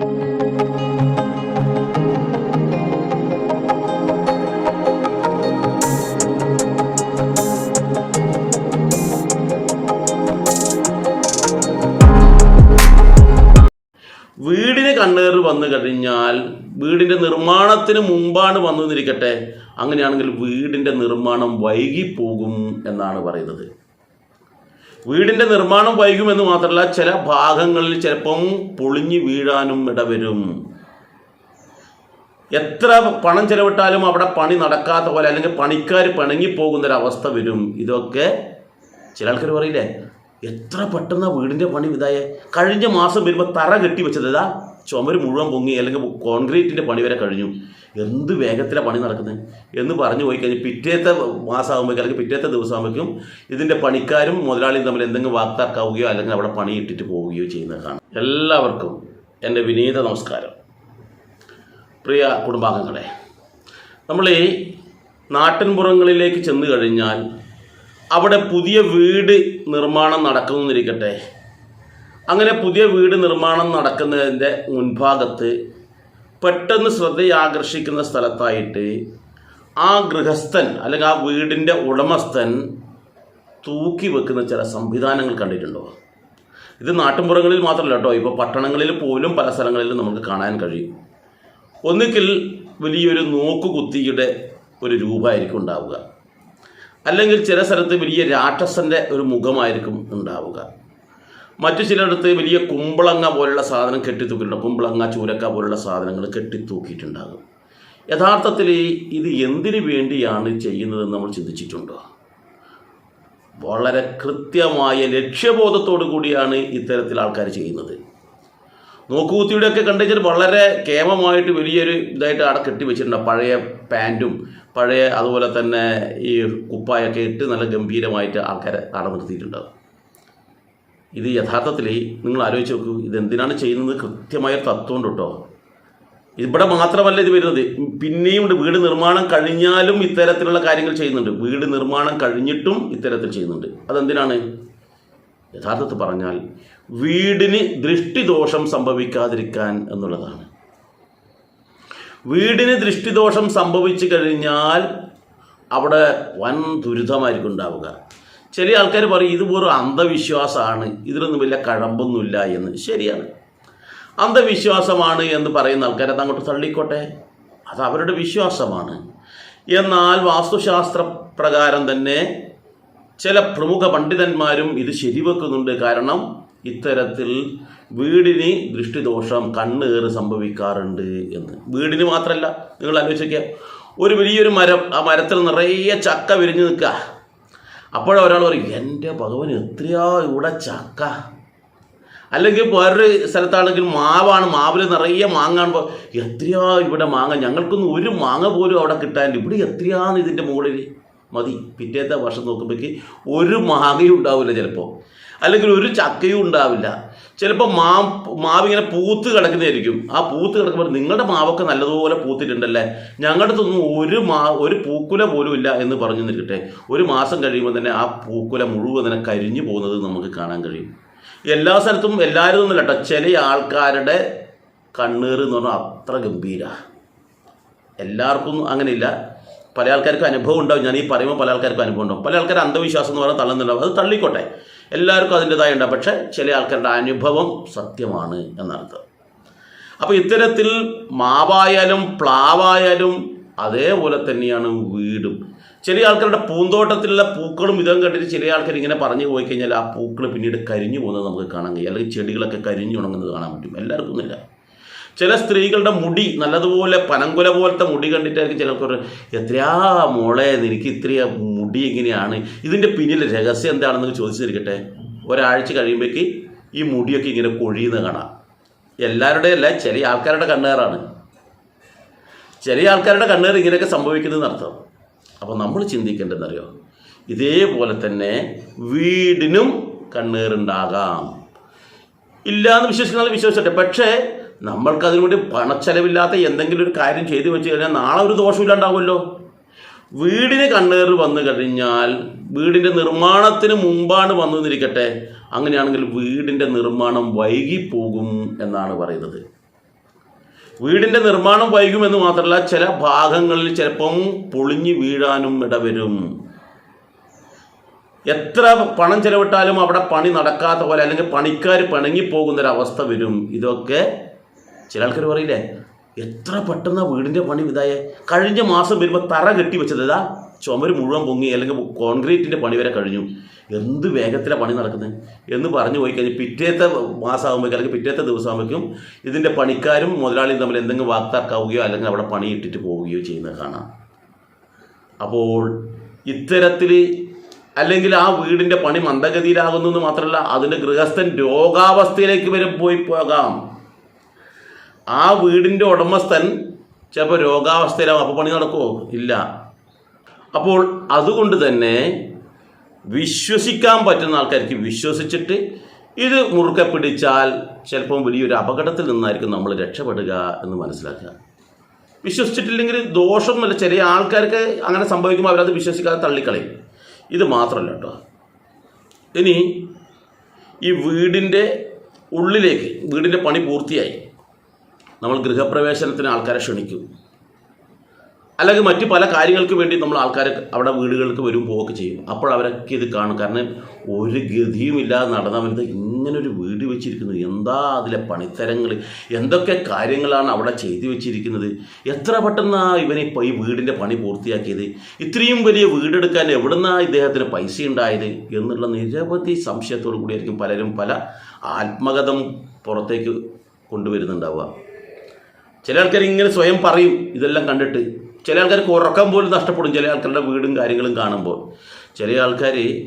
വീടിന് കണ്ണേറ് വന്നു കഴിഞ്ഞാൽ വീടിന്റെ നിർമ്മാണത്തിന് മുമ്പാണ് വന്നു എന്നിരിക്കട്ടെ അങ്ങനെയാണെങ്കിൽ വീടിന്റെ നിർമ്മാണം വൈകിപ്പോകും എന്നാണ് പറയുന്നത്. വീടിന്റെ നിർമ്മാണം വൈകുമെന്ന് മാത്രമല്ല ചില ഭാഗങ്ങളിൽ ചിലപ്പം പൊളിഞ്ഞു വീഴാനും ഇടവരും. എത്ര പണം ചെലവിട്ടാലും അവിടെ പണി നടക്കാത്ത പോലെ അല്ലെങ്കിൽ പണിക്കാർ പിണങ്ങിപ്പോകുന്നൊരവസ്ഥ വരും. ഇതൊക്കെ ചില ആൾക്കാർ പറയില്ലേ? എത്ര പെട്ടെന്ന് വീടിന്റെ പണി ഇതായേ? കഴിഞ്ഞ മാസം വരുമ്പോൾ തറ കെട്ടി വെച്ചത് ഇതാ. ചുമര് മുഴുവൻ പൊങ്ങി അല്ലെങ്കിൽ കോൺക്രീറ്റിന്റെ പണി വരെ കഴിഞ്ഞു. എന്ത് വേഗത്തിലാണ് പണി നടക്കുന്നത് എന്ന് പറഞ്ഞു പോയി കഴിഞ്ഞാൽ പിറ്റേത്തെ മാസമാകുമ്പോഴേക്കും അല്ലെങ്കിൽ പിറ്റേത്തെ ദിവസമാകുമ്പോഴേക്കും ഇതിന്റെ പണിക്കാരും മുതലാളിയും തമ്മിൽ എന്തെങ്കിലും വാക്താക്കാവുകയോ അല്ലെങ്കിൽ അവിടെ പണി ഇട്ടിട്ട് പോവുകയോ ചെയ്യുന്നത് കാണാം. എല്ലാവർക്കും എന്റെ വിനീത നമസ്കാരം. പ്രിയ കുടുംബാംഗങ്ങളെ നമ്മൾ ഈ നാട്ടിൻപുറങ്ങളിലേക്ക് ചെന്ന് കഴിഞ്ഞാൽ അവിടെ പുതിയ വീട് നിർമ്മാണം നടക്കുന്നിരിക്കട്ടെ? അങ്ങനെ പുതിയ വീട് നിർമ്മാണം നടക്കുന്നതിന്റെ മുൻഭാഗത്ത് പെട്ടെന്ന് ശ്രദ്ധയാകർഷിക്കുന്ന സ്ഥലത്തായിട്ട് ആ ഗൃഹസ്ഥൻ അല്ലെങ്കിൽ ആ വീടിന്റെ ഉടമസ്ഥൻ തൂക്കി വെക്കുന്ന ചില സംവിധാനങ്ങൾ കണ്ടിട്ടുണ്ടോ? ഇത് നാട്ടിൻപുറങ്ങളിൽ മാത്രമല്ല കേട്ടോ. ഇപ്പോൾ പട്ടണങ്ങളിൽ പോലും പല സ്ഥലങ്ങളിലും നമുക്ക് കാണാൻ കഴിയും. ഒന്നുകിൽ വലിയൊരു നോക്കുകുത്തിയുടെ ഒരു രൂപമായിരിക്കും ഉണ്ടാവുക. അല്ലെങ്കിൽ ചില സ്ഥലത്ത് വലിയ രാക്ഷസന്റെ ഒരു മുഖമായിരിക്കും ഉണ്ടാവുക. മറ്റു ചിലയിടത്ത് വലിയ കുമ്പളങ്ങ പോലുള്ള സാധനം കെട്ടിത്തൂക്കിയിട്ടുണ്ട്. കുമ്പളങ്ങ ചൂരക്ക പോലുള്ള സാധനങ്ങൾ കെട്ടിത്തൂക്കിയിട്ടുണ്ടാകും. യഥാർത്ഥത്തിൽ ഇത് എന്തിനു വേണ്ടിയാണ് ചെയ്യുന്നതെന്ന് നമ്മൾ ചിന്തിച്ചിട്ടുണ്ടോ? വളരെ കൃത്യമായ ലക്ഷ്യബോധത്തോടു കൂടിയാണ് ഇത്തരത്തിൽ ആൾക്കാർ ചെയ്യുന്നത്. നോക്കുകുത്തിയുടെയൊക്കെ കണ്ടുവച്ചാൽ വളരെ കേമമായിട്ട് വലിയൊരു ഇതായിട്ട് അവിടെ കെട്ടി വെച്ചിട്ടുണ്ട് പഴയ പാന്റും പഴയ അതുപോലെ തന്നെ ഈ കുപ്പായൊക്കെ ഇട്ട് നല്ല ഗംഭീരമായിട്ട് ആൾക്കാരെ അവിടെ ഇത് യഥാർത്ഥത്തിൽ നിങ്ങൾ ആലോചിച്ച് നോക്കൂ ഇതെന്തിനാണ് ചെയ്യുന്നത്? കൃത്യമായ തത്വമുണ്ട് കേട്ടോ. ഇവിടെ മാത്രമല്ല ഇത് വരുന്നത്. പിന്നെയും വീട് നിർമ്മാണം കഴിഞ്ഞാലും ഇത്തരത്തിലുള്ള കാര്യങ്ങൾ ചെയ്യുന്നുണ്ട്. വീട് നിർമ്മാണം കഴിഞ്ഞിട്ടും ഇത്തരത്തിൽ ചെയ്യുന്നുണ്ട്. അതെന്തിനാണ്? യഥാർത്ഥത്തിൽ പറഞ്ഞാൽ വീടിന് ദൃഷ്ടിദോഷം സംഭവിക്കാതിരിക്കാൻ എന്നുള്ളതാണ്. വീടിന് ദൃഷ്ടിദോഷം സംഭവിച്ചു കഴിഞ്ഞാൽ അവിടെ വൻ ദുരിതമായിരിക്കും ഉണ്ടാവുക. ചില ആൾക്കാർ പറയും ഇത് വെറും അന്ധവിശ്വാസമാണ്. ഇതിലൊന്നും വലിയ കഴമ്പൊന്നുമില്ല എന്ന്. ശരിയാണ്. അന്ധവിശ്വാസമാണ് എന്ന് പറയുന്ന ആൾക്കാരെ അങ്ങോട്ട് തള്ളിക്കോട്ടെ. അത് അവരുടെ വിശ്വാസമാണ്. എന്നാൽ വാസ്തുശാസ്ത്ര പ്രകാരം തന്നെ ചില പ്രമുഖ പണ്ഡിതന്മാരും ഇത് ശരിവെക്കുന്നുണ്ട്. കാരണം ഇത്തരത്തിൽ വീടിന് ദൃഷ്ടിദോഷം കണ്ണേറ് സംഭവിക്കാറുണ്ട് എന്ന്. വീടിന് മാത്രമല്ല നിങ്ങൾ ആലോചിക്കുക ഒരു വലിയൊരു മരം ആ മരത്തിൽ നിറയെ ചക്ക വിരിഞ്ഞു നിൽക്കുക. അപ്പോഴൊരാൾ പറയും എന്റെ ഭഗവൻ എത്രയാ ഇവിടെ ചക്ക? അല്ലെങ്കിൽ വേറൊരു സ്ഥലത്താണെങ്കിൽ മാവാണ് മാവിൽ നിറയെ മാങ്ങ കാണുമ്പോൾ എത്രയാ ഇവിടെ മാങ്ങ? ഞങ്ങൾക്കൊന്നും ഒരു മാങ്ങ പോലും അവിടെ കിട്ടാൻ ഇവിടെ എത്രയാന്ന് ഇതിന്റെ മുകളിൽ? മതി പിറ്റേത്തെ വർഷം നോക്കുമ്പോഴേക്ക് ഒരു മാങ്ങയും ഉണ്ടാവില്ല ചിലപ്പോൾ. അല്ലെങ്കിൽ ഒരു ചക്കയും ഉണ്ടാവില്ല. ചിലപ്പോൾ മാ മാവിങ്ങനെ പൂത്ത് കിടക്കുന്നതായിരിക്കും. ആ പൂത്ത് കിടക്കുമ്പോൾ നിങ്ങളുടെ മാവൊക്കെ നല്ലതുപോലെ പൂത്തിട്ടുണ്ടല്ലേ? ഞങ്ങളുടെ അടുത്തൊന്നും ഒരു മാ ഒരു പൂക്കുല പോലും ഇല്ല എന്ന് പറഞ്ഞു നിൽക്കട്ടെ. ഒരു മാസം കഴിയുമ്പോൾ തന്നെ ആ പൂക്കുല മുഴുവൻ തന്നെ കരിഞ്ഞു പോകുന്നത് നമുക്ക് കാണാൻ കഴിയും. എല്ലാ സ്ഥലത്തും എല്ലാവരും ഒന്നുമില്ല കേട്ടോ. ചില ആൾക്കാരുടെ കണ്ണീർ എന്ന് പറഞ്ഞാൽ അത്ര ഗംഭീര. എല്ലാവർക്കും അങ്ങനെയില്ല. പല ആൾക്കാർക്കും അനുഭവം ഉണ്ടാവും. ഞാൻ ഈ പറയുമ്പോൾ പല ആൾക്കാർക്കും അനുഭവം ഉണ്ടാവും. പല ആൾക്കാർ അന്ധവിശ്വാസം എന്ന് പറഞ്ഞാൽ തള്ളുന്നുണ്ടാവും. അത് തള്ളിക്കോട്ടെ. എല്ലാവർക്കും അതിന്റെതായ ഉണ്ടാവും പക്ഷേ ചില ആൾക്കാരുടെ അനുഭവം സത്യമാണ് എന്നർത്ഥം. അപ്പോൾ ഇത്തരത്തിൽ മാവായാലും പ്ലാവായാലും അതേപോലെ തന്നെയാണ് വീടും. ചില ആൾക്കാരുടെ പൂന്തോട്ടത്തിലുള്ള പൂക്കളും ഇതും കണ്ടിട്ട് ചില ആൾക്കാർ ഇങ്ങനെ പറഞ്ഞു പോയി കഴിഞ്ഞാൽ ആ പൂക്കൾ പിന്നീട് കരിഞ്ഞു പോകുന്നത് നമുക്ക് കാണാൻ കഴിയും. അല്ലെങ്കിൽ ചെടികളൊക്കെ കരിഞ്ഞു ഉണങ്ങുന്നത് കാണാൻ പറ്റും. എല്ലാവർക്കും ഒന്നുമില്ല. ചില സ്ത്രീകളുടെ മുടി നല്ലതുപോലെ പനങ്കുല പോലത്തെ മുടി കണ്ടിട്ടായിരിക്കും ചിലർക്ക് ഒരു എത്രയാ മോളെ നിനക്ക് ഇത്രയാ മുടി എങ്ങനെയാണ്? ഇതിന്റെ പിന്നിൽ രഹസ്യം എന്താണെന്ന് ചോദിച്ചിരിക്കട്ടെ. ഒരാഴ്ച കഴിയുമ്പോഴേക്ക് ഈ മുടിയൊക്കെ ഇങ്ങനെ കൊഴിയുന്ന കാണാം. എല്ലാവരുടെയും അല്ല ചില ആൾക്കാരുടെ കണ്ണേറാണ്. ചില ആൾക്കാരുടെ കണ്ണേർ ഇങ്ങനെയൊക്കെ സംഭവിക്കുന്നതെന്ന് അർത്ഥം. അപ്പോൾ നമ്മൾ ചിന്തിക്കേണ്ടതെന്നറിയോ? ഇതേപോലെ തന്നെ വീടിനും കണ്ണേറുണ്ടാകാം ഇല്ല എന്ന് വിശ്വസിക്കുന്ന വിശ്വസിച്ചട്ടെ. പക്ഷേ നമ്മൾക്ക് അതിനു വേണ്ടി പണച്ചെലവില്ലാത്ത എന്തെങ്കിലും ഒരു കാര്യം ചെയ്തു വെച്ച് കഴിഞ്ഞാൽ നാളെ ഒരു ദോഷമില്ലാണ്ടാവുമല്ലോ വീടിന് കണ്ണേറ് വന്നു കഴിഞ്ഞാൽ വീടിന്റെ നിർമ്മാണത്തിന് മുമ്പാണ് വന്നിരിക്കട്ടെ. അങ്ങനെയാണെങ്കിൽ വീടിന്റെ നിർമ്മാണം വൈകിപ്പോകും എന്നാണ് പറയുന്നത്. വീടിന്റെ നിർമ്മാണം വൈകുമെന്ന് മാത്രമല്ല ചില ഭാഗങ്ങളിൽ ചിലപ്പം പൊളിഞ്ഞു വീഴാനും ഇടവരും. എത്ര പണം ചെലവിട്ടാലും അവിടെ പണി നടക്കാത്ത പോലെ അല്ലെങ്കിൽ പണിക്കാർ പിണങ്ങിപ്പോകുന്നൊരവസ്ഥ വരും. ഇതൊക്കെ ചില ആൾക്കാർ പറയില്ലേ? എത്ര പെട്ടെന്ന് വീടിന്റെ പണി ഇതായ? കഴിഞ്ഞ മാസം വരുമ്പോൾ തറ കെട്ടി വെച്ചത് ഇതാ. ചുമര് മുഴുവൻ പൊങ്ങി അല്ലെങ്കിൽ കോൺക്രീറ്റിന്റെ പണി വരെ കഴിഞ്ഞു. എന്ത് വേഗത്തിലാണ് പണി നടക്കുന്നത് എന്ന് പറഞ്ഞു പോയി കഴിഞ്ഞാൽ പിറ്റേത്തെ മാസമാകുമ്പോഴേക്കും അല്ലെങ്കിൽ പിറ്റേത്തെ ദിവസമാകുമ്പോഴേക്കും ഇതിന്റെ പണിക്കാരും മുതലാളിയും തമ്മിൽ എന്തെങ്കിലും വാക്താക്കാവുകയോ അല്ലെങ്കിൽ അവിടെ പണി ഇട്ടിട്ട് പോവുകയോ ചെയ്യുന്നത് കാണാം. അപ്പോൾ ഇത്തരത്തിൽ അല്ലെങ്കിൽ ആ വീടിന്റെ പണി മന്ദഗതിയിലാകുന്നു എന്ന് മാത്രമല്ല അതിന്റെ ഗൃഹസ്ഥൻ രോഗാവസ്ഥയിലേക്ക് വരെ പോയി പോകാം. ആ വീടിന്റെ ഉടമസ്ഥൻ ചിലപ്പോൾ രോഗാവസ്ഥയിലാവും. അപ്പോൾ പണി നടക്കുമോ ഇല്ല. അപ്പോൾ അതുകൊണ്ട് തന്നെ വിശ്വസിക്കാൻ പറ്റുന്ന ആൾക്കാർക്ക് വിശ്വസിച്ചിട്ട് ഇത് മുറുക്കെ പിടിച്ചാൽ ചിലപ്പം വലിയൊരു അപകടത്തിൽ നിന്നായിരിക്കും നമ്മൾ രക്ഷപ്പെടുക എന്ന് മനസ്സിലാക്കുക. വിശ്വസിച്ചിട്ടില്ലെങ്കിൽ ദോഷമൊന്നുമില്ല. ചെറിയ ആൾക്കാർക്ക് അങ്ങനെ സംഭവിക്കുമ്പോൾ അവരത് വിശ്വസിക്കാതെ തള്ളിക്കളയും. ഇത് മാത്രമല്ല കേട്ടോ. ഇനി ഈ വീടിന്റെ ഉള്ളിലേക്ക് വീടിന്റെ പണി പൂർത്തിയായി. നമ്മൾ ഗൃഹപ്രവേശനത്തിന് ആൾക്കാരെ ക്ഷണിക്കും. അല്ലെങ്കിൽ മറ്റ് പല കാര്യങ്ങൾക്ക് വേണ്ടി നമ്മൾ ആൾക്കാരെ അവിടെ വീടുകൾക്ക് വരും പോവുകയൊക്കെ ചെയ്യും. അപ്പോൾ അവരൊക്കെ ഇത് കാണും. കാരണം ഒരു ഗതിയും ഇല്ലാതെ നടന്നവനത് ഇങ്ങനെ ഒരു വീട് വെച്ചിരിക്കുന്നത് എന്താ അതിലെ പണിത്തരങ്ങൾ എന്തൊക്കെ കാര്യങ്ങളാണ് അവിടെ ചെയ്തു വെച്ചിരിക്കുന്നത്? എത്ര പെട്ടെന്നാ ഇവനെ ഇപ്പോൾ ഈ വീടിന്റെ പണി പൂർത്തിയാക്കിയത്? ഇത്രയും വലിയ വീടെടുക്കാൻ എവിടുന്നാ ഇദ്ദേഹത്തിന് പൈസ ഉണ്ടായത്? എന്നുള്ള നിരവധി സംശയത്തോടു കൂടിയായിരിക്കും പലരും പല ആത്മകഥം പുറത്തേക്ക് കൊണ്ടുവരുന്നുണ്ടാവുക. ചില ആൾക്കാർ ഇങ്ങനെ സ്വയം പറയും ഇതെല്ലാം കണ്ടിട്ട്. ചില ആൾക്കാർക്ക് ഉറക്കം പോലും നഷ്ടപ്പെടും ചില ആൾക്കാരുടെ വീടും കാര്യങ്ങളും കാണുമ്പോൾ. ചില ആൾക്കാർ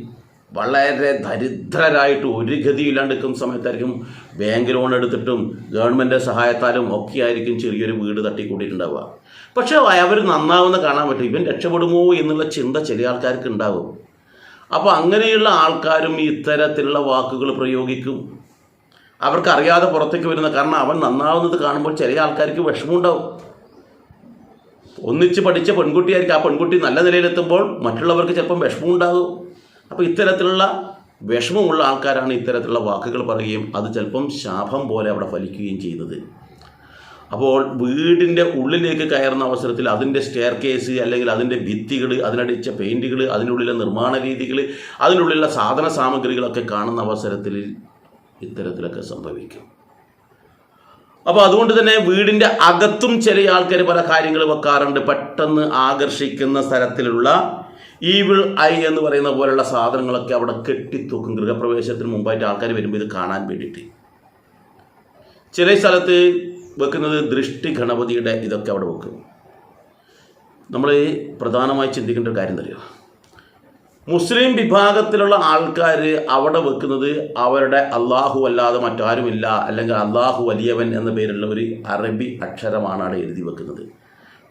വളരെ ദരിദ്രരായിട്ട് ഒരു ഗതിയില്ലാണ്ട് നിൽക്കുന്ന സമയത്തായിരിക്കും ബാങ്ക് ലോൺ എടുത്തിട്ടും ഗവൺമെന്റ് സഹായത്താലും ഒക്കെ ആയിരിക്കും ചെറിയൊരു വീട് തട്ടിക്കൂട്ടിയിട്ടുണ്ടാവുക. പക്ഷേ അവർ നന്നാവുന്ന കാണാൻ പറ്റും. ഇവൻ രക്ഷപ്പെടുമോ എന്നുള്ള ചിന്ത ചില ആൾക്കാർക്ക് ഉണ്ടാവും. അപ്പോൾ അങ്ങനെയുള്ള ആൾക്കാരും ഇത്തരത്തിലുള്ള വാക്കുകൾ പ്രയോഗിക്കും. അവർക്ക് അറിയാതെ പുറത്തേക്ക് വരുന്ന കാരണം അവൻ നന്നാവുന്നത് കാണുമ്പോൾ ചെറിയ ആൾക്കാർക്ക് വിഷമമുണ്ടാവും. ഒന്നിച്ച് പഠിച്ച പെൺകുട്ടിയായിരിക്കും. ആ പെൺകുട്ടി നല്ല നിലയിലെത്തുമ്പോൾ മറ്റുള്ളവർക്ക് ചിലപ്പം വിഷമമുണ്ടാകും. അപ്പോൾ ഇത്തരത്തിലുള്ള വിഷമമുള്ള ആൾക്കാരാണ് ഇത്തരത്തിലുള്ള വാക്കുകൾ പറയുകയും അത് ചിലപ്പം ശാപം പോലെ അവിടെ ഫലിക്കുകയും ചെയ്യുന്നത്. അപ്പോൾ വീടിന്റെ ഉള്ളിലേക്ക് കയറുന്ന അവസരത്തിൽ അതിന്റെ സ്റ്റെയർ കേസ് അല്ലെങ്കിൽ അതിന്റെ ഭിത്തികൾ അതിനടിച്ച പെയിന്റുകൾ അതിനുള്ളിലെ നിർമ്മാണ രീതികൾ അതിനുള്ളിലുള്ള സാധന സാമഗ്രികളൊക്കെ കാണുന്ന അവസരത്തിൽ ഇത്തരത്തിലൊക്കെ സംഭവിക്കും. അപ്പോൾ അതുകൊണ്ട് തന്നെ വീടിന്റെ അകത്തും ചില ആൾക്കാർ പല കാര്യങ്ങൾ വെക്കാറുണ്ട്. പെട്ടെന്ന് ആകർഷിക്കുന്ന സ്ഥലത്തിലുള്ള ഈവിൾ ഐ എന്ന് പറയുന്ന പോലെയുള്ള സാധനങ്ങളൊക്കെ അവിടെ കെട്ടിത്തൂക്കും. ഗൃഹപ്രവേശത്തിന് മുമ്പായിട്ട് ആൾക്കാർ വരുമ്പോൾ ഇത് കാണാൻ വേണ്ടിയിട്ട്. ചില സ്ഥലത്ത് വെക്കുന്നത് ദൃഷ്ടി ഗണപതിയുടെ ഇതൊക്കെ അവിടെ വെക്കും. നമ്മൾ പ്രധാനമായി ചിന്തിക്കേണ്ട ഒരു കാര്യം തരുമോ മുസ്ലിം വിഭാഗത്തിലുള്ള ആൾക്കാർ അവിടെ വെക്കുന്നത് അവരുടെ അള്ളാഹു അല്ലാതെ മറ്റാരുമില്ല അല്ലെങ്കിൽ അള്ളാഹു വലിയവൻ എന്ന പേരുള്ള ഒരു അറബി അക്ഷരമാണ് അവിടെ എഴുതി വെക്കുന്നത്.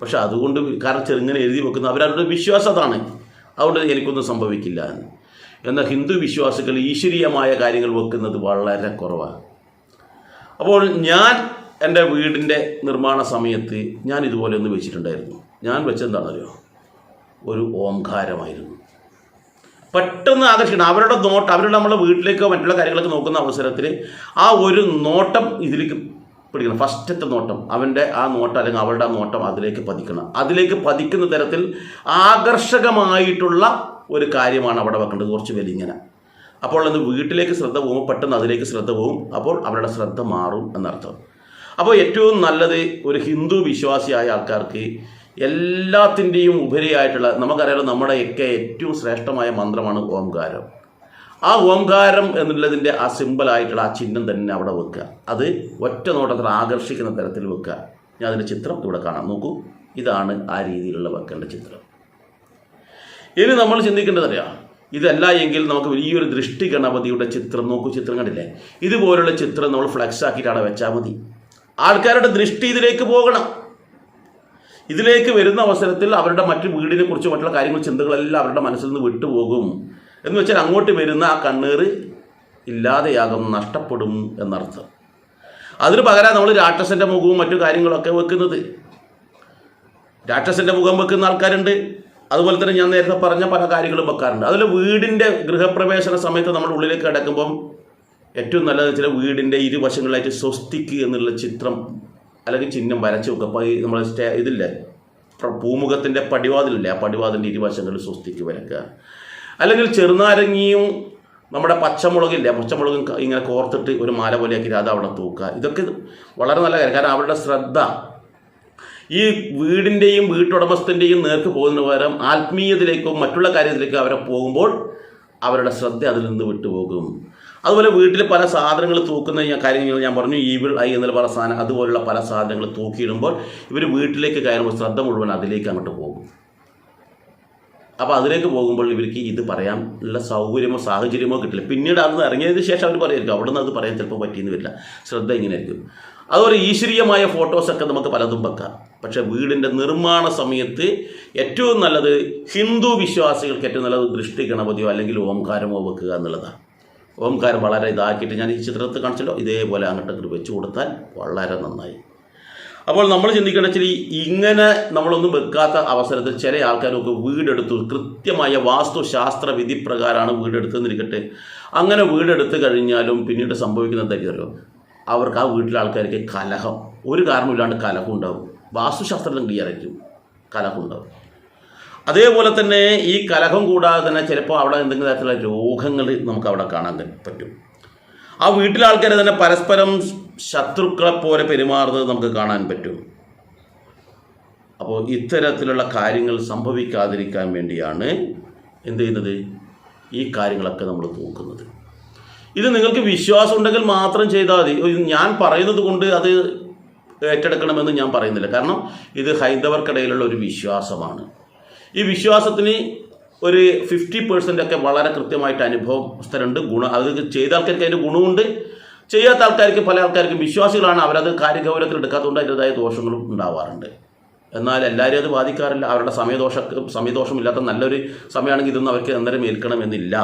പക്ഷെ അതുകൊണ്ട് കാരണം ചെറുങ്ങനെ എഴുതി വെക്കുന്നത് അവരവരുടെ വിശ്വാസം അതാണ്. അതുകൊണ്ട് എനിക്കൊന്നും സംഭവിക്കില്ല എന്ന്. എന്നാൽ ഹിന്ദു വിശ്വാസികൾ ഈശ്വരീയമായ കാര്യങ്ങൾ വെക്കുന്നത് വളരെ കുറവാണ്. അപ്പോൾ ഞാൻ എന്റെ വീടിന്റെ നിർമ്മാണ സമയത്ത് ഞാൻ ഇതുപോലെ ഒന്ന് വെച്ചിട്ടുണ്ടായിരുന്നു. ഞാൻ വെച്ചെന്താണല്ലോ ഒരു ഓംകാരമായിരുന്നു. പെട്ടെന്ന് ആകർഷിക്കണം. അവരുടെ നോട്ടം അവരുടെ നമ്മുടെ വീട്ടിലേക്കോ മറ്റുള്ള കാര്യങ്ങളൊക്കെ നോക്കുന്ന അവസരത്തിൽ ആ ഒരു നോട്ടം ഇതിലേക്ക് പിടിക്കണം. ഫസ്റ്റത്തെ നോട്ടം അവന്റെ ആ നോട്ടം അല്ലെങ്കിൽ അവളുടെ ആ നോട്ടം അതിലേക്ക് പതിക്കണം. അതിലേക്ക് പതിക്കുന്ന തരത്തിൽ ആകർഷകമായിട്ടുള്ള ഒരു കാര്യമാണ് അവിടെ വെക്കേണ്ടത്. കുറച്ച് വലിങ്ങനെ അപ്പോൾ അത് വീട്ടിലേക്ക് ശ്രദ്ധ പോകുമ്പോൾ പെട്ടെന്ന് അതിലേക്ക് ശ്രദ്ധ പോകും. അപ്പോൾ അവരുടെ ശ്രദ്ധ മാറും എന്നർത്ഥം. അപ്പോൾ ഏറ്റവും നല്ലത് ഒരു ഹിന്ദു വിശ്വാസിയായ ആൾക്കാർക്ക് എല്ലാത്തിന്റെയും ഉപരിയായിട്ടുള്ള നമുക്കറിയാലോ നമ്മുടെയൊക്കെ ഏറ്റവും ശ്രേഷ്ഠമായ മന്ത്രമാണ് ഓംകാരം. ആ ഓംകാരം എന്നുള്ളതിന്റെ ആ സിമ്പിളായിട്ടുള്ള ആ ചിഹ്നം തന്നെ അവിടെ വെക്കുക. അത് ഒറ്റ നോട്ടത്തിൽ ആകർഷിക്കുന്ന തരത്തിൽ വെക്കുക. ഞാൻ അതിന്റെ ചിത്രം ഇവിടെ കാണാം. നോക്കൂ. ഇതാണ് ആ രീതിയിലുള്ള വെക്കേണ്ട ചിത്രം. ഇനി നമ്മൾ ചിന്തിക്കേണ്ടതറിയാം ഇതല്ല എങ്കിൽ നമുക്ക് വലിയൊരു ദൃഷ്ടി ഗണപതിയുടെ ചിത്രം. നോക്കൂ ചിത്രം കണ്ടില്ലേ? ഇതുപോലുള്ള ചിത്രം നമ്മൾ ഫ്ലെക്സ് ആക്കിയിട്ടാണ് വെച്ചാൽ മതി. ആൾക്കാരുടെ ദൃഷ്ടി ഇതിലേക്ക് പോകണം. ഇതിലേക്ക് വരുന്ന അവസരത്തിൽ അവരുടെ മറ്റ് വീടിനെ കുറിച്ച് മറ്റുള്ള കാര്യങ്ങൾ ചിന്തകളെല്ലാം അവരുടെ മനസ്സിൽ നിന്ന് വിട്ടുപോകും. എന്ന് വെച്ചാൽ അങ്ങോട്ട് വരുന്ന ആ കണ്ണീർ ഇല്ലാതെയാകും നഷ്ടപ്പെടും എന്നർത്ഥം. അതിന് പകരം നമ്മൾ രാക്ഷസന്റെ മുഖവും മറ്റു കാര്യങ്ങളൊക്കെ വെക്കുന്നത്. രാക്ഷസന്റെ മുഖം വെക്കുന്ന ആൾക്കാരുണ്ട്. അതുപോലെ തന്നെ ഞാൻ നേരത്തെ പറഞ്ഞ പല കാര്യങ്ങളും വെക്കാറുണ്ട്. അതിൽ വീടിന്റെ ഗൃഹപ്രവേശന സമയത്ത് നമ്മൾ ഉള്ളിലേക്ക് കിടക്കുമ്പം ഏറ്റവും നല്ലത് വെച്ചാൽ വീടിന്റെ ഇരുവശങ്ങളിലായിട്ട് സ്വസ്തിക്ക് എന്നുള്ള ചിത്രം അല്ലെങ്കിൽ ചിഹ്നം വരച്ച് വെക്കുക അപ്പോൾ ഈ നമ്മൾ സ്റ്റേ ഇതില്ലേ? പൂമുഖത്തിന്റെ പടിവാതിലില്ലേ? ആ പടിവാതിലിന്റെ ഇരുവശങ്ങളിൽ സ്വസ്തിക്ക് വരക്കുക. അല്ലെങ്കിൽ ചെറുനാരങ്ങിയും നമ്മുടെ പച്ചമുളകില്ലേ? പച്ചമുളകും ഇങ്ങനെ കോർത്തിട്ട് ഒരു മാല പോലെയാക്കി അത് അവിടെ തൂക്കുക. ഇതൊക്കെ വളരെ നല്ല കാര്യം. കാരണം അവരുടെ ശ്രദ്ധ ഈ വീടിന്റെയും വീട്ടുടമസ്ഥന്റെയും നേർക്ക് പോകുന്നതിന് പകരം ആത്മീയത്തിലേക്കോ മറ്റുള്ള കാര്യത്തിലേക്കോ അവരെ പോകുമ്പോൾ അവരുടെ ശ്രദ്ധ അതിൽ നിന്ന് വിട്ടുപോകും. അതുപോലെ വീട്ടിൽ പല സാധനങ്ങൾ തൂക്കുന്ന കാര്യങ്ങൾ ഞാൻ പറഞ്ഞു ഈവിൾ ഐ എന്നുള്ള പല സാധനം അതുപോലുള്ള പല സാധനങ്ങൾ തൂക്കിയിടുമ്പോൾ ഇവർ വീട്ടിലേക്ക് കയറുമ്പോൾ ശ്രദ്ധ മുഴുവൻ അതിലേക്ക് അങ്ങോട്ട് പോകും. അപ്പോൾ അതിലേക്ക് പോകുമ്പോൾ ഇവർക്ക് ഇത് പറയാൻ ഉള്ള സൗകര്യമോ സാഹചര്യമോ കിട്ടില്ല. പിന്നീട് അത് ഇറങ്ങിയതിന് ശേഷം അവർ പറയുമായിരിക്കും അവിടെ നിന്ന് അത് പറയാൻ ചിലപ്പോൾ പറ്റിയെന്ന് വരില്ല. ശ്രദ്ധ ഇങ്ങനെ ആയിരിക്കും അതുപോലെ ഈശ്വരീയമായ ഫോട്ടോസൊക്കെ നമുക്ക് പലതും വെക്കാം. പക്ഷേ വീടിന്റെ നിർമ്മാണ സമയത്ത് ഏറ്റവും നല്ലത് ഹിന്ദു വിശ്വാസികൾക്ക് ഏറ്റവും നല്ലത് ദൃഷ്ടി ഗണപതിയോ അല്ലെങ്കിൽ ഓംകാരമോ വെക്കുക എന്നുള്ളതാണ്. ഓംകാരം വളരെ ഇതാക്കിയിട്ട് ഞാൻ ഈ ചിത്രത്തിൽ കാണിച്ചല്ലോ. ഇതേപോലെ അങ്ങോട്ട് അങ്ങോട്ട് വെച്ച് കൊടുത്താൽ വളരെ നന്നായി. അപ്പോൾ നമ്മൾ ചിന്തിക്കേണ്ട വെച്ചാൽ ഇങ്ങനെ നമ്മളൊന്നും വെക്കാത്ത അവസരത്തിൽ ചില ആൾക്കാരൊക്കെ വീടെടുത്തു. കൃത്യമായ വാസ്തുശാസ്ത്ര വിധി പ്രകാരമാണ് വീടെടുത്തെന്നിരിക്കട്ടെ അങ്ങനെ വീടെടുത്ത് കഴിഞ്ഞാലും പിന്നീട് സംഭവിക്കുന്നത് എന്തായിരിക്കുമല്ലോ അവർക്ക് ആ വീട്ടിലെ ആൾക്കാർക്ക് കലഹം. ഒരു കാരണമില്ലാണ്ട് കലഹം ഉണ്ടാവും. വാസ്തുശാസ്ത്രത്തിൽ ക്ലിയർ ആയിരിക്കും. കലഹം ഉണ്ടാവും. അതേപോലെ തന്നെ ഈ കലഹം കൂടാതെ തന്നെ ചിലപ്പോൾ അവിടെ എന്തെങ്കിലും തരത്തിലുള്ള രോഗങ്ങൾ നമുക്ക് അവിടെ കാണാൻ പറ്റും. ആ വീട്ടിലെ ആൾക്കാരെ തന്നെ പരസ്പരം ശത്രുക്കളെ പോലെ പെരുമാറുന്നത് നമുക്ക് കാണാൻ പറ്റും. അപ്പോൾ ഇത്തരത്തിലുള്ള കാര്യങ്ങൾ സംഭവിക്കാതിരിക്കാൻ വേണ്ടിയാണ് എന്ത് ചെയ്യുന്നത്? ഈ കാര്യങ്ങളൊക്കെ നമ്മൾ നോക്കുന്നത്. ഇത് നിങ്ങൾക്ക് വിശ്വാസം ഉണ്ടെങ്കിൽ മാത്രം ചെയ്താൽ മതി. ഞാൻ പറയുന്നത് കൊണ്ട് അത് ഏറ്റെടുക്കണമെന്ന് ഞാൻ പറയുന്നില്ല. കാരണം ഇത് ഹൈന്ദവർക്കിടയിലുള്ള ഒരു വിശ്വാസമാണ്. ഈ വിശ്വാസത്തിന് ഒരു ഫിഫ്റ്റി പെർസെന്റ് ഒക്കെ വളരെ കൃത്യമായിട്ട് അനുഭവം സ്ഥലമുണ്ട്. ഗുണം അത് ചെയ്ത ആൾക്കാർക്ക് അതിന്റെ ഗുണമുണ്ട്. ചെയ്യാത്ത ആൾക്കാർക്ക് പല ആൾക്കാർക്കും വിശ്വാസികളാണ്. അവരത് കാര്യഗൗരവത്തിൽ എടുക്കാത്തതുകൊണ്ട് അതിന്റെതായ ദോഷങ്ങളും ഉണ്ടാവാറുണ്ട്. എന്നാൽ എല്ലാവരും അത് ബാധിക്കാറില്ല അവരുടെ സമയദോഷ സമയദോഷമില്ലാത്ത നല്ലൊരു സമയമാണെങ്കിൽ ഇതൊന്നും അവർക്ക് അന്നേരം ഏൽക്കണമെന്നില്ല.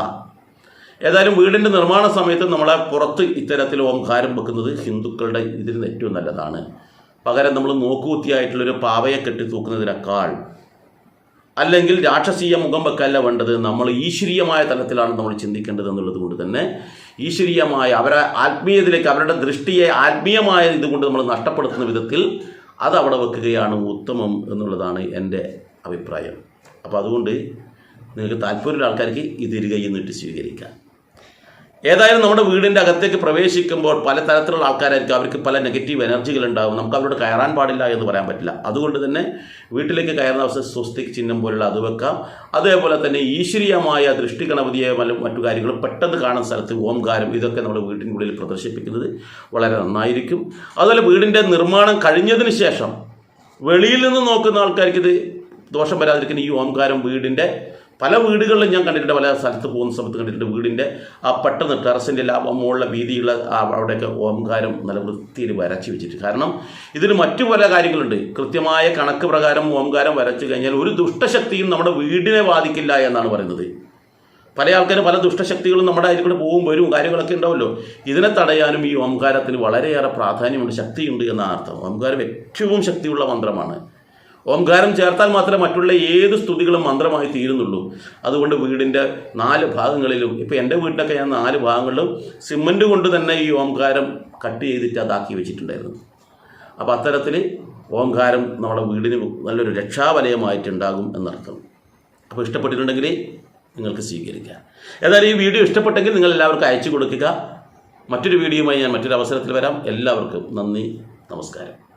ഏതായാലും വീടിന്റെ നിർമ്മാണ സമയത്ത് നമ്മളെ പുറത്ത് ഇത്തരത്തിൽ ഓംകാരം വെക്കുന്നത് ഹിന്ദുക്കളുടെ ഇതിന് ഏറ്റവും നല്ലതാണ്. പകരം നമ്മൾ നോക്കുകുത്തിയായിട്ടുള്ളൊരു പാവയെ കെട്ടി തൂക്കുന്നതിനേക്കാൾ അല്ലെങ്കിൽ രാക്ഷസീയ മുഖം വെക്കല്ല വേണ്ടത്. നമ്മൾ ഈശ്വരീയമായ തലത്തിലാണ് നമ്മൾ ചിന്തിക്കേണ്ടത് എന്നുള്ളത് കൊണ്ട് തന്നെ ഈശ്വരീയമായ അവരെ ആത്മീയത്തിലേക്ക് അവരുടെ ദൃഷ്ടിയെ ആത്മീയമായ ഇതുകൊണ്ട് നമ്മൾ നഷ്ടപ്പെടുത്തുന്ന വിധത്തിൽ അത് അവിടെ വെക്കുകയാണ് ഉത്തമം എന്നുള്ളതാണ് എന്റെ അഭിപ്രായം. അപ്പോൾ അതുകൊണ്ട് നിങ്ങൾക്ക് താല്പര്യമുള്ള ആൾക്കാർക്ക് ഇത് നിന്നിട്ട് സ്വീകരിക്കാം. ഏതായാലും നമ്മുടെ വീടിന്റെ അകത്തേക്ക് പ്രവേശിക്കുമ്പോൾ പല തരത്തിലുള്ള ആൾക്കാരായിരിക്കും. അവർക്ക് പല നെഗറ്റീവ് എനർജികൾ ഉണ്ടാവും. നമുക്ക് അവരോട് കയറാൻ പാടില്ല എന്ന് പറയാൻ പറ്റില്ല. അതുകൊണ്ട് തന്നെ വീട്ടിലേക്ക് കയറുന്ന അവസ്ഥ സ്വസ്തിക് ചിഹ്നം പോലുള്ള അത് വെക്കാം. അതേപോലെ തന്നെ ഈശ്വരീയമായ ദൃഷ്ടി മറ്റു കാര്യങ്ങളും പെട്ടെന്ന് കാണുന്ന സ്ഥലത്ത് ഓംകാരം ഇതൊക്കെ നമ്മുടെ വീട്ടിനുള്ളിൽ പ്രദർശിപ്പിക്കുന്നത് വളരെ നന്നായിരിക്കും. അതുപോലെ വീടിന്റെ നിർമ്മാണം കഴിഞ്ഞതിന് ശേഷം വെളിയിൽ നിന്ന് നോക്കുന്ന ആൾക്കാർക്ക് ഇത് ദോഷം വരാതിരിക്കുന്ന ഈ ഓംകാരം വീടിന്റെ പല വീടുകളിലും ഞാൻ കണ്ടിട്ടുണ്ട് പല സ്ഥലത്ത് പോകുന്ന സമയത്ത് കണ്ടിട്ടുണ്ട് വീടിന്റെ ആ പെട്ടെന്ന് ടെറസിന്റെ മുകളിലെ വീതിയുള്ള അവിടെയൊക്കെ ഓംകാരം നല്ല വൃത്തിയിൽ വരച്ച് വെച്ചിട്ട് കാരണം ഇതിന് മറ്റു പല കാര്യങ്ങളുണ്ട്. കൃത്യമായ കണക്ക് പ്രകാരം ഓംകാരം വരച്ചു കഴിഞ്ഞാൽ ഒരു ദുഷ്ടശക്തിയും നമ്മുടെ വീടിനെ ബാധിക്കില്ല എന്നാണ് പറയുന്നത്. പല ആൾക്കാരും പല ദുഷ്ടശക്തികളും നമ്മുടെ അതിൽ കൂടെ പോകും വരും കാര്യങ്ങളൊക്കെ ഉണ്ടാവുമല്ലോ. ഇതിനെ തടയാനും ഈ ഓംകാരത്തിന് വളരെയേറെ പ്രാധാന്യമുണ്ട് ശക്തിയുണ്ട് എന്ന അർത്ഥം. ഓംകാരം ഏറ്റവും ശക്തിയുള്ള മന്ത്രമാണ്. ഓംകാരം ചേർത്താൽ മാത്രമേ മറ്റുള്ള ഏത് സ്തുതികളും മന്ത്രമായി തീരുന്നുള്ളൂ. അതുകൊണ്ട് വീടിന്റെ നാല് ഭാഗങ്ങളിലും ഇപ്പോൾ എന്റെ വീട്ടിലൊക്കെ ഞാൻ നാല് ഭാഗങ്ങളിലും സിമന്റ് കൊണ്ട് തന്നെ ഈ ഓംകാരം കട്ട് ചെയ്തിട്ട് അതാക്കി വെച്ചിട്ടുണ്ടായിരുന്നു. അപ്പോൾ അത്തരത്തിൽ ഓംകാരം നമ്മുടെ വീടിന് നല്ലൊരു രക്ഷാവലയമായിട്ടുണ്ടാകും എന്നർത്ഥം. അപ്പോൾ ഇഷ്ടപ്പെട്ടിട്ടുണ്ടെങ്കിൽ നിങ്ങൾക്ക് സ്വീകരിക്കാം. ഏതായാലും ഈ വീഡിയോ ഇഷ്ടപ്പെട്ടെങ്കിൽ നിങ്ങൾ എല്ലാവർക്കും അയച്ചു കൊടുക്കുക. മറ്റൊരു വീഡിയോയുമായി ഞാൻ മറ്റൊരു അവസരത്തിൽ വരാം. എല്ലാവർക്കും നന്ദി നമസ്കാരം.